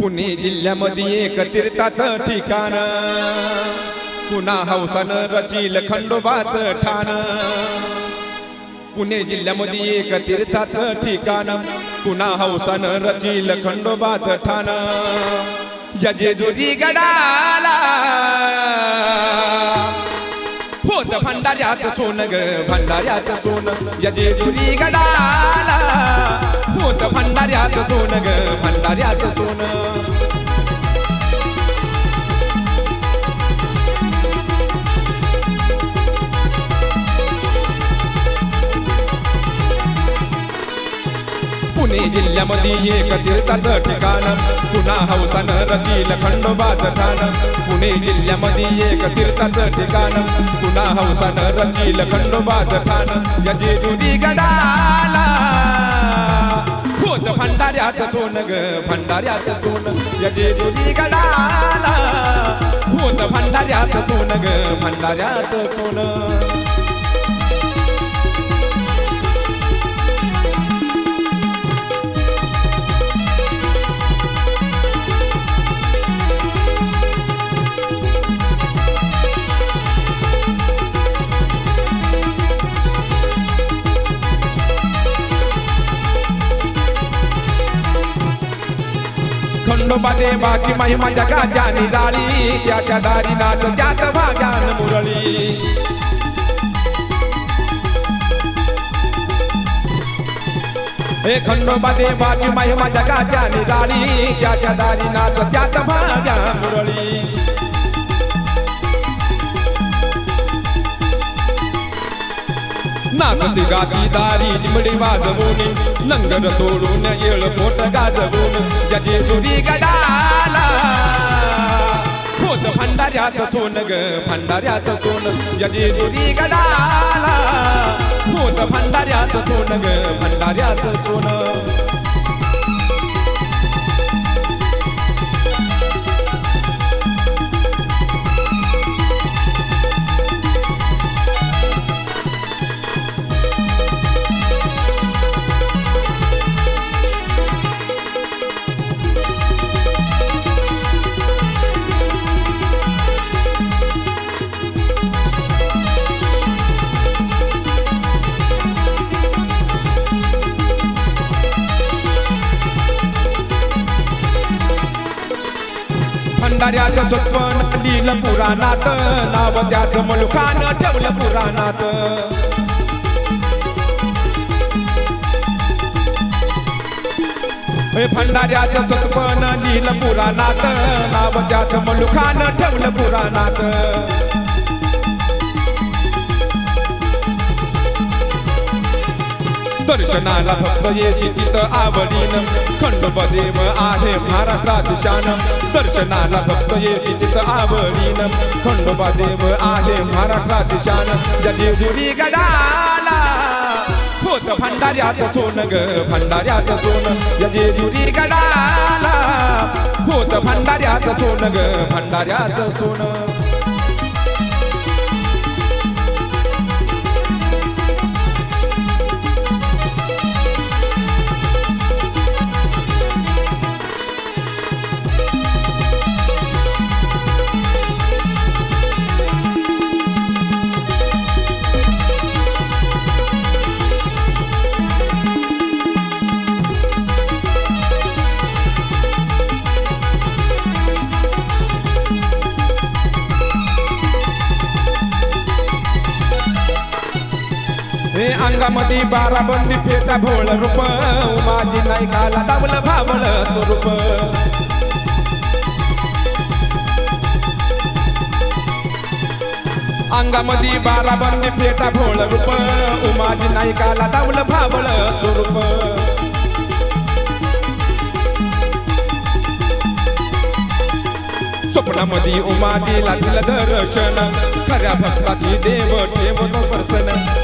पुणे जिल्ह्यामध्ये एक तीर्थाचं ठिकाण. पुन्हा हौसन रचिल खंडोबाच ठाण. पुणे जिल्ह्यामध्ये एक तीर्थाचं ठिकाण. पुन्हा हौसन रचिल खंडोबाच ठाण. या जेजुरी गडाला. होत भंडाऱ्यात सोन ग भंडाऱ्यात सोन. या जेजुरी गडाला. होत भंडाऱ्यात सोन ग भंडाऱ्यात सोन. पुणे जिल्ह्यामध्ये एक तीर्थाचं ठिकाण पुन्हा हौसानं रचिल खंडोबाचं ठाण पुणे जिल्ह्यामध्ये एक तीर्थाचं ठिकाण पुन्हा हौसानं रचिल खंडोबाचं ठाण या जेजुरी गडाला होत भंडाऱ्यात सोन ग भंडाऱ्यात सोन यजेरी गडाला होत भंडाऱ्यात सोन ग भंडाऱ्यात सोन खंडोबा बाकी महिमा जगाच्या निराळी त्याच्या दारी नाच त्यात भाग्यान मुरळी. हे खंडोबा देवाची महिमा जगाच्या निराळी त्याच्या दारी नाच त्यात भाग्यान नाचती गाती दारी निमडी वाजवून लंगर तोडून येळ पोट गाजवून जजे सुरी गडाला. होत भंडाऱ्यात सोन ग भंडाऱ्यात सोन जजे सुरी गडाला. होत भंडाऱ्यात सोन ग भंडाऱ्यात सोन. भंडाऱ्याचं चोटपण लिहिलं पुराणात. नाव त्याच मलुखानं ठेवलं पुराणात. भंडाऱ्याच भंडाऱ्याचं लिहिलं पुराणात. नाव त्याच मलुखानं ठेवलं पुराणात. दर्शनाला भक्त येते तिथं आवडीनं खंडोबदेव आहे महाराष्ट्रात शान दर्शनाला भक्त येते तिथं आवडीनं खंडोबदेव आहे महाराष्ट्रात शान या देवजुरी गडाला होत भंडाऱ्यात सोन ग भंडाऱ्यात सोन. यजे जुरी गडाला होत भंडाऱ्यात सोन ग भंडाऱ्यात सोन. अंगामध्ये बारा बंदी फेटा भोळ रूप. माझी नाही काला दावलं भावळ स्वरूप. अंगामध्ये बारा बंदी फेटा भोळ रूप. उमाजी काला दावलं भावळ स्वरूप. स्वप्नामध्ये उमाजीला दिलं दर्शन. खऱ्या भक्ताची देव ठेवतो प्रसन्न